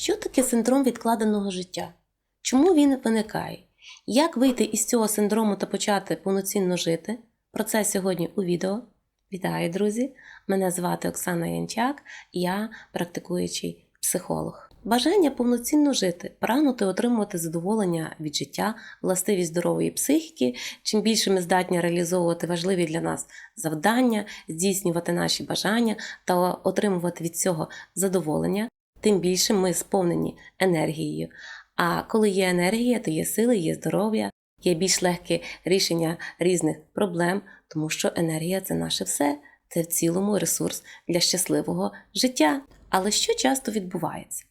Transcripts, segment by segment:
Що таке синдром відкладеного життя? Чому він виникає? Як вийти із цього синдрому та почати повноцінно жити? Про це сьогодні у відео. Вітаю, друзі! Мене звати Оксана Янчак, я практикуючий психолог. Бажання повноцінно жити, прагнути отримувати задоволення від життя, властивість здорової психіки. Чим більше ми здатні реалізовувати важливі для нас завдання, здійснювати наші бажання та отримувати від цього задоволення, тим більше ми сповнені енергією. А коли є енергія, то є сили, є здоров'я, є більш легке рішення різних проблем, тому що енергія це наше все, це в цілому ресурс для щасливого життя. Але що часто відбувається?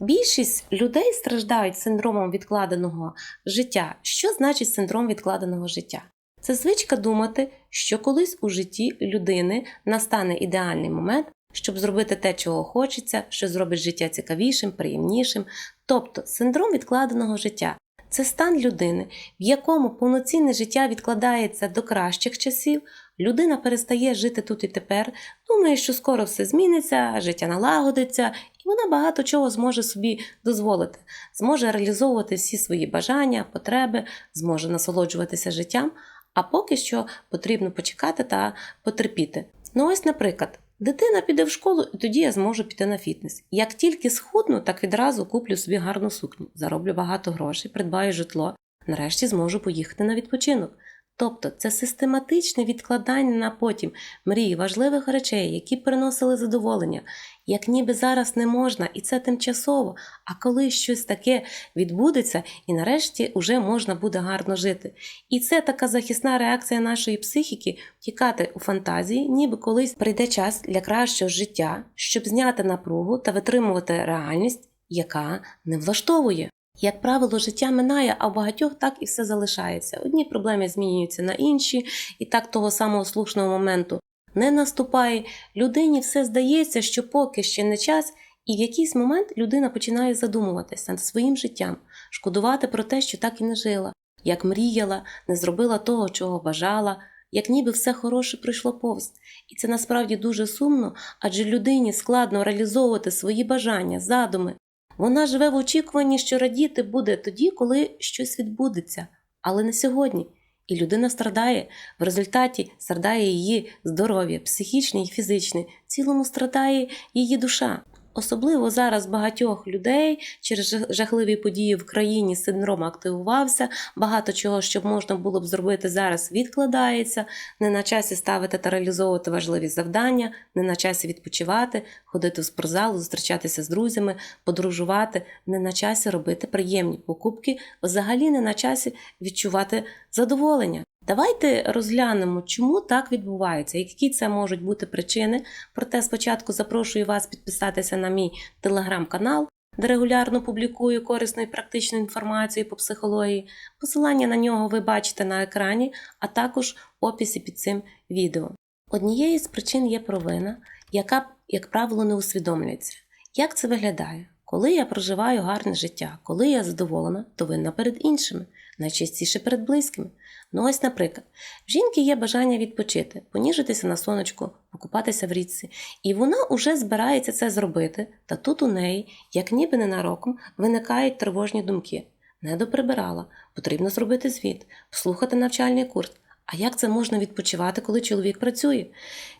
Більшість людей страждають синдромом відкладеного життя. Що значить синдром відкладеного життя? Це звичка думати, що колись у житті людини настане ідеальний момент, щоб зробити те, чого хочеться, що зробить життя цікавішим, приємнішим. Тобто синдром відкладеного життя це стан людини, в якому повноцінне життя відкладається до кращих часів, людина перестає жити тут і тепер, думає, що скоро все зміниться, життя налагодиться, і вона багато чого зможе собі дозволити, зможе реалізовувати всі свої бажання, потреби, зможе насолоджуватися життям, а поки що потрібно почекати та потерпіти. Ну ось, наприклад. Дитина піде в школу, і тоді я зможу піти на фітнес. Як тільки схудну, так відразу куплю собі гарну сукню, зароблю багато грошей, придбаю житло, нарешті зможу поїхати на відпочинок. Тобто це систематичне відкладання на потім мрії важливих речей, які приносили задоволення, як ніби зараз не можна, і це тимчасово. А коли щось таке відбудеться, і нарешті уже можна буде гарно жити. І це така захисна реакція нашої психіки втікати у фантазії, ніби колись прийде час для кращого життя, щоб зняти напругу та витримувати реальність, яка не влаштовує. Як правило, життя минає, а в багатьох так і все залишається. Одні проблеми змінюються на інші, і так того самого слушного моменту не наступає. Людині все здається, що поки ще не час, і в якийсь момент людина починає задумуватися над своїм життям, шкодувати про те, що так і не жила, як мріяла, не зробила того, чого бажала. Як ніби все хороше прийшло повз. І це насправді дуже сумно, адже людині складно реалізовувати свої бажання, задуми, вона живе в очікуванні, що радіти буде тоді, коли щось відбудеться, але не сьогодні. І людина страдає. В результаті страдає її здоров'я, психічне і фізичне. В цілому страдає її душа. Особливо зараз багатьох людей через жахливі події в країні синдром активувався. Багато чого, що можна було б зробити зараз, відкладається. Не на часі ставити та реалізовувати важливі завдання, не на часі відпочивати, ходити в спортзал, зустрічатися з друзями, подорожувати, не на часі робити приємні покупки, взагалі не на часі відчувати задоволення. Давайте розглянемо, чому так відбувається, які це можуть бути причини. Проте спочатку запрошую вас підписатися на мій телеграм-канал, де регулярно публікую корисну і практичну інформацію по психології. Посилання на нього ви бачите на екрані, а також в описі під цим відео. Однією з причин є провина, яка, як правило, не усвідомлюється. Як це виглядає? Коли я проживаю гарне життя, коли я задоволена, то винна перед іншими, найчастіше перед близькими. Ну ось, наприклад, в жінки є бажання відпочити, поніжитися на сонечку, покупатися в річці, і вона уже збирається це зробити, та тут у неї, як ніби ненароком, виникають тривожні думки. Не доприбирала, потрібно зробити звіт, послухати навчальний курс. А як це можна відпочивати, коли чоловік працює?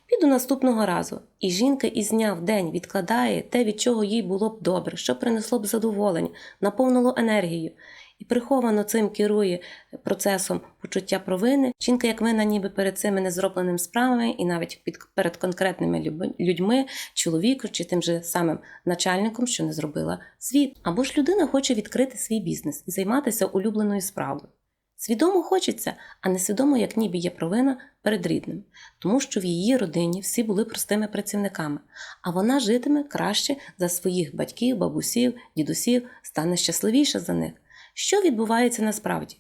Піду наступного разу, і жінка із дня в день відкладає те, від чого їй було б добре, що принесло б задоволення, наповнило енергію. І приховано цим керує процесом почуття провини. Жінка, як вина, ніби перед цими незробленими справами, і навіть під перед конкретними людьми, чоловіком чи тим же самим начальником, що не зробила звіт. Або ж людина хоче відкрити свій бізнес і займатися улюбленою справою. Свідомо хочеться, а несвідомо, як ніби є провина перед рідним, тому що в її родині всі були простими працівниками, а вона житиме краще за своїх батьків, бабусів, дідусів, стане щасливіша за них. Що відбувається насправді?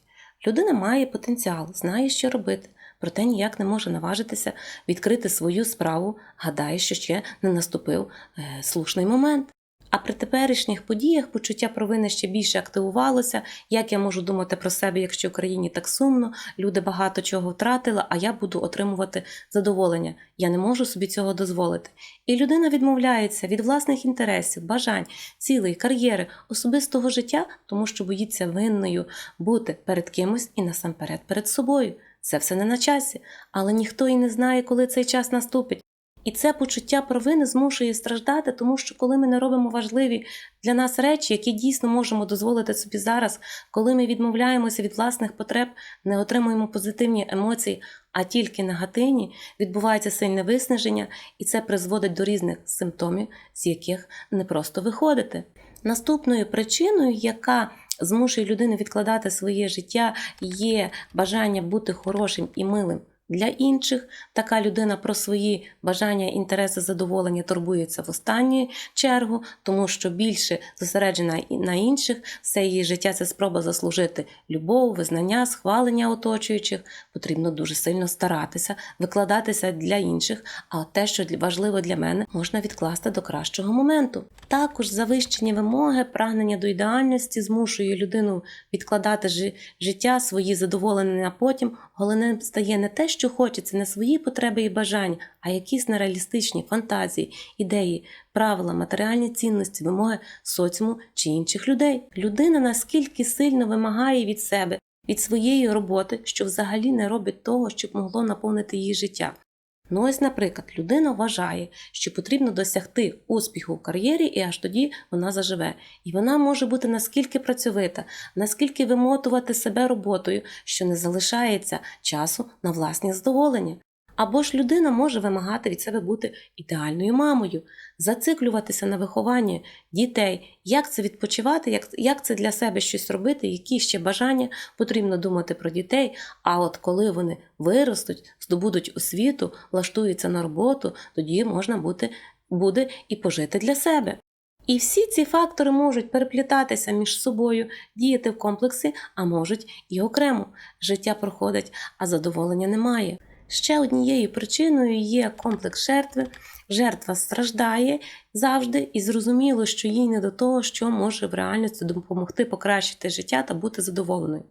Людина має потенціал, знає, що робити, проте ніяк не може наважитися відкрити свою справу, гадає, що ще не наступив е, слушний момент. А при теперішніх подіях почуття провини ще більше активувалося. Як я можу думати про себе, якщо в країні так сумно, люди багато чого втратили, а я буду отримувати задоволення. Я не можу собі цього дозволити. І людина відмовляється від власних інтересів, бажань, цілей, кар'єри, особистого життя, тому що боїться винною бути перед кимось і насамперед перед собою. Це все не на часі, але ніхто і не знає, коли цей час наступить. І це почуття провини змушує страждати, тому що коли ми не робимо важливі для нас речі, які дійсно можемо дозволити собі зараз, коли ми відмовляємося від власних потреб, не отримуємо позитивні емоції, а тільки негативні, відбувається сильне виснаження, і це призводить до різних симптомів, з яких не просто виходити. Наступною причиною, яка змушує людину відкладати своє життя, є бажання бути хорошим і милим для інших. Така людина про свої бажання, інтереси, задоволення турбується в останню чергу, тому що більше зосереджена на інших, все її життя це спроба заслужити любов, визнання, схвалення оточуючих. Потрібно дуже сильно старатися, викладатися для інших. А те, що важливо для мене, можна відкласти до кращого моменту. Також завищені вимоги, прагнення до ідеальності змушує людину відкладати життя, свої задоволення потім. Головним стає не те, що хочеться, не свої потреби і бажання, а якісь нереалістичні фантазії, ідеї, правила, матеріальні цінності, вимоги соціуму чи інших людей. Людина наскільки сильно вимагає від себе, від своєї роботи, що взагалі не робить того, щоб могло наповнити її життя. Ну ось, наприклад, людина вважає, що потрібно досягти успіху в кар'єрі, і аж тоді вона заживе. І вона може бути наскільки працьовита, наскільки вимотувати себе роботою, що не залишається часу на власні задоволення. Або ж людина може вимагати від себе бути ідеальною мамою, зациклюватися на вихованні дітей, як це відпочивати, як, як це для себе щось робити, які ще бажання потрібно думати про дітей. А от коли вони виростуть, здобудуть освіту, влаштуються на роботу, тоді можна бути, буде і пожити для себе. І всі ці фактори можуть переплітатися між собою, діяти в комплексі, а можуть і окремо. Життя проходить, а задоволення немає. Ще однією причиною є комплекс жертви. Жертва страждає завжди, і зрозуміло, що їй не до того, що може в реальності допомогти покращити життя та бути задоволеною.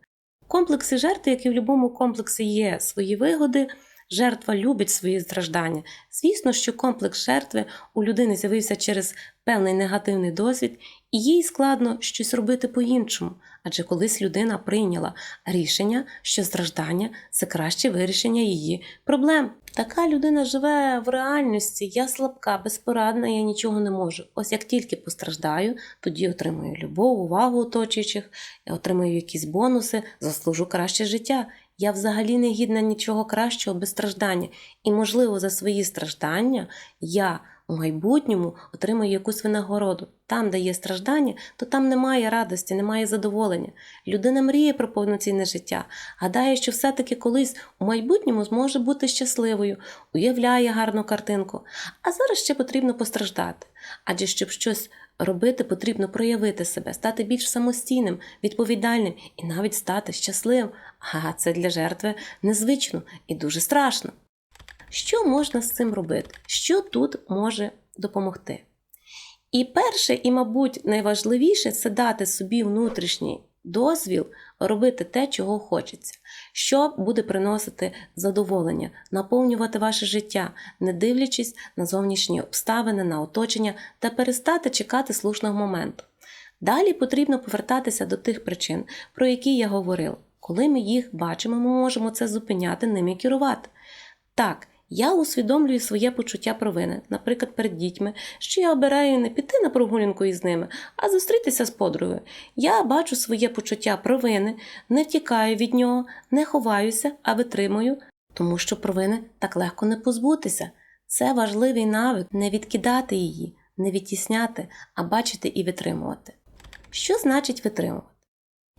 В комплексі жертви, як і в будь-якому комплексі, є свої вигоди. Жертва любить свої страждання. Звісно, що комплекс жертви у людини з'явився через певний негативний досвід, і їй складно щось робити по-іншому, адже колись людина прийняла рішення, що страждання це краще вирішення її проблем. Така людина живе в реальності, я слабка, безпорадна, я нічого не можу. Ось як тільки постраждаю, тоді отримую любов, увагу оточуючих, я отримую якісь бонуси, заслужу краще життя. Я взагалі не гідна нічого кращого без страждання. І, можливо, за свої страждання я у майбутньому отримую якусь винагороду. Там, де є страждання, то там немає радості, немає задоволення. Людина мріє про повноцінне життя, гадає, що все-таки колись у майбутньому зможе бути щасливою, уявляє гарну картинку. А зараз ще потрібно постраждати. Адже щоб щось робити, потрібно проявити себе, стати більш самостійним, відповідальним і навіть стати щасливим. А це для жертви незвично і дуже страшно. Що можна з цим робити? Що тут може допомогти? І перше, і, мабуть, найважливіше це дати собі внутрішній дозвіл робити те, чого хочеться, що буде приносити задоволення, наповнювати ваше життя, не дивлячись на зовнішні обставини, на оточення та перестати чекати слушного моменту. Далі потрібно повертатися до тих причин, про які я говорила. Коли ми їх бачимо, ми можемо це зупиняти, ними керувати. Так, я усвідомлюю своє почуття провини, наприклад, перед дітьми, що я обираю не піти на прогулянку із ними, а зустрітися з подругою. Я бачу своє почуття провини, не втікаю від нього, не ховаюся, а витримую, тому що провини так легко не позбутися. Це важливий навик не відкидати її, не відтісняти, а бачити і витримувати. Що значить витримувати?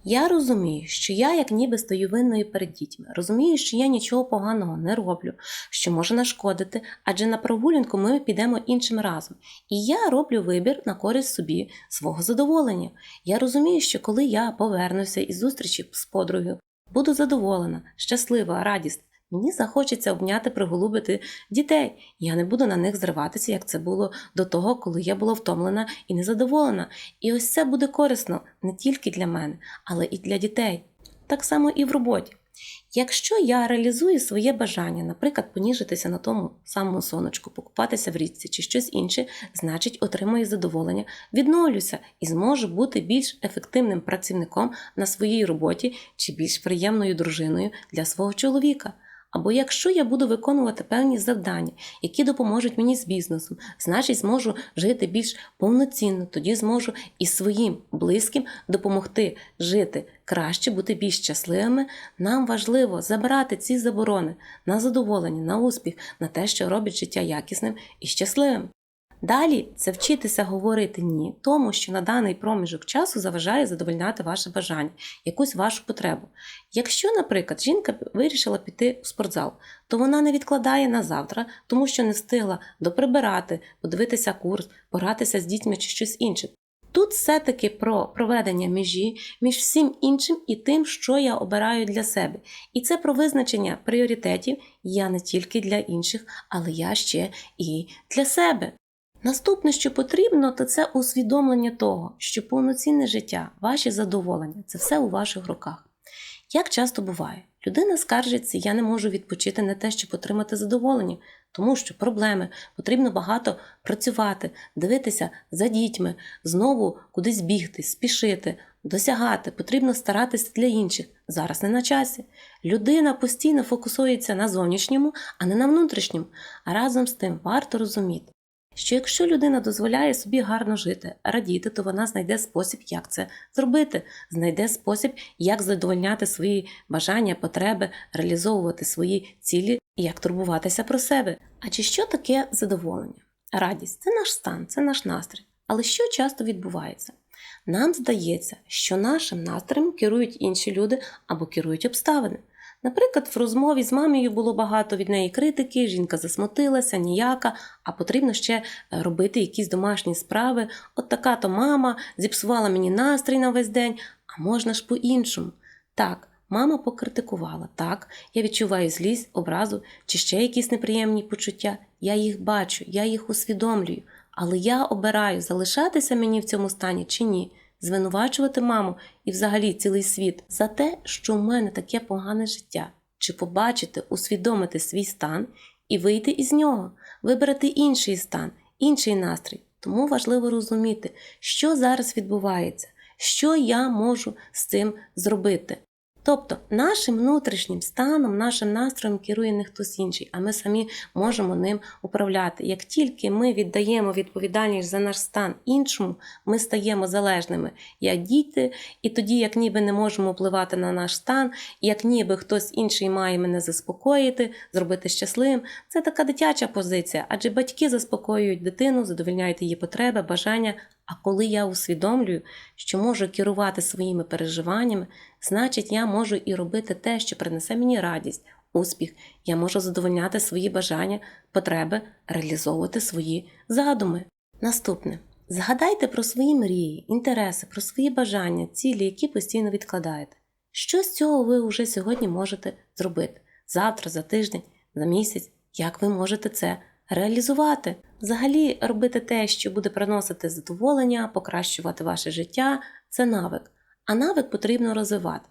Я розумію, що я як ніби стою винною перед дітьми. Розумію, що я нічого поганого не роблю, що може нашкодити, адже на прогулянку ми підемо іншим разом. І я роблю вибір на користь собі свого задоволення. Я розумію, що коли я повернуся із зустрічі з подругою, буду задоволена, щаслива, радісна. Мені захочеться обняти, приголубити дітей. Я не буду на них зриватися, як це було до того, коли я була втомлена і незадоволена. І ось це буде корисно не тільки для мене, але і для дітей. Так само і в роботі. Якщо я реалізую своє бажання, наприклад, поніжитися на тому самому сонечку, покупатися в річці чи щось інше, значить отримую задоволення, відновлюся і зможу бути більш ефективним працівником на своїй роботі чи більш приємною дружиною для свого чоловіка. Або якщо я буду виконувати певні завдання, які допоможуть мені з бізнесом, значить зможу жити більш повноцінно, тоді зможу і своїм близьким допомогти жити краще, бути більш щасливими. Нам важливо забирати ці заборони на задоволення, на успіх, на те, що робить життя якісним і щасливим. Далі це вчитися говорити ні тому, що на даний проміжок часу заважає задовольняти ваше бажання, якусь вашу потребу. Якщо, наприклад, жінка вирішила піти в спортзал, то вона не відкладає на завтра, тому що не встигла доприбирати, подивитися курс, погратися з дітьми чи щось інше. Тут все-таки про проведення межі між всім іншим і тим, що я обираю для себе. І це про визначення пріоритетів я не тільки для інших, але я ще і для себе. Наступне, що потрібно, то це усвідомлення того, що повноцінне життя, ваші задоволення це все у ваших руках. Як часто буває, людина скаржиться, я не можу відпочити не те, щоб отримати задоволення, тому що проблеми, потрібно багато працювати, дивитися за дітьми, знову кудись бігти, спішити, досягати, потрібно старатися для інших. Зараз не на часі. Людина постійно фокусується на зовнішньому, а не на внутрішньому. А разом з тим варто розуміти, що якщо людина дозволяє собі гарно жити, радіти, то вона знайде спосіб, як це зробити, знайде спосіб, як задовольняти свої бажання, потреби, реалізовувати свої цілі як турбуватися про себе. А чи що таке задоволення? Радість це наш стан, це наш настрій. Але що часто відбувається? Нам здається, що нашим настроєм керують інші люди або керують обставини. Наприклад, в розмові з мамою було багато від неї критики, жінка засмутилася, ніяка, а потрібно ще е, робити якісь домашні справи. От така то мама зіпсувала мені настрій на весь день, а можна ж по-іншому. Так, мама покритикувала, так, я відчуваю злість, образу чи ще якісь неприємні почуття. Я їх бачу, я їх усвідомлюю, але я обираю, залишатися мені в цьому стані чи ні звинувачувати маму і взагалі цілий світ за те, що в мене таке погане життя, чи побачити, усвідомити свій стан і вийти із нього, вибрати інший стан, інший настрій. Тому важливо розуміти, що зараз відбувається, що я можу з цим зробити. Тобто нашим внутрішнім станом, нашим настроєм керує не хтось інший, а ми самі можемо ним управляти. Як тільки ми віддаємо відповідальність за наш стан іншому, ми стаємо залежними як діти, і тоді, як ніби не можемо впливати на наш стан, як ніби хтось інший має мене заспокоїти, зробити щасливим. Це така дитяча позиція, адже батьки заспокоюють дитину, задовольняють її потреби, бажання. А коли я усвідомлюю, що можу керувати своїми переживаннями, значить я можу і робити те, що принесе мені радість, успіх, я можу задовольняти свої бажання, потреби, реалізовувати свої задуми. Наступне. Згадайте про свої мрії, інтереси, про свої бажання, цілі, які постійно відкладаєте. Що з цього ви вже сьогодні можете зробити? Завтра, за тиждень, за місяць, як ви можете це реалізувати? Взагалі, робити те, що буде приносити задоволення, покращувати ваше життя це навик. А навик потрібно розвивати.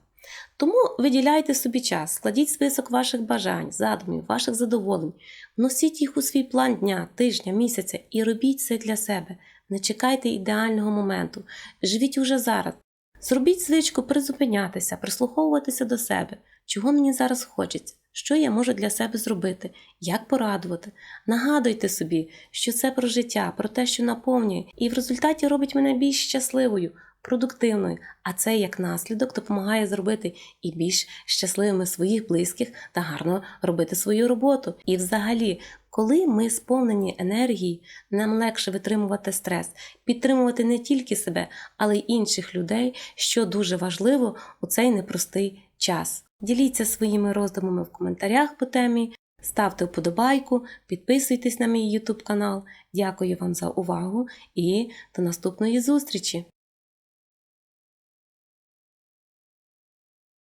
Тому виділяйте собі час, складіть список ваших бажань, задумів, ваших задоволень, вносіть їх у свій план дня, тижня, місяця і робіть це для себе. Не чекайте ідеального моменту. Живіть уже зараз. Зробіть звичку призупинятися, прислуховуватися до себе, чого мені зараз хочеться, що я можу для себе зробити, як порадувати. Нагадуйте собі, що це про життя, про те, що наповнює, і в результаті робить мене більш щасливою, продуктивною, а це як наслідок допомагає зробити і більш щасливими своїх близьких та гарно робити свою роботу. І взагалі, коли ми сповнені енергії, нам легше витримувати стрес, підтримувати не тільки себе, але й інших людей, що дуже важливо у цей непростий час. Діліться своїми роздумами в коментарях по темі, ставте вподобайку, підписуйтесь на мій YouTube канал. Дякую вам за увагу і до наступної зустрічі!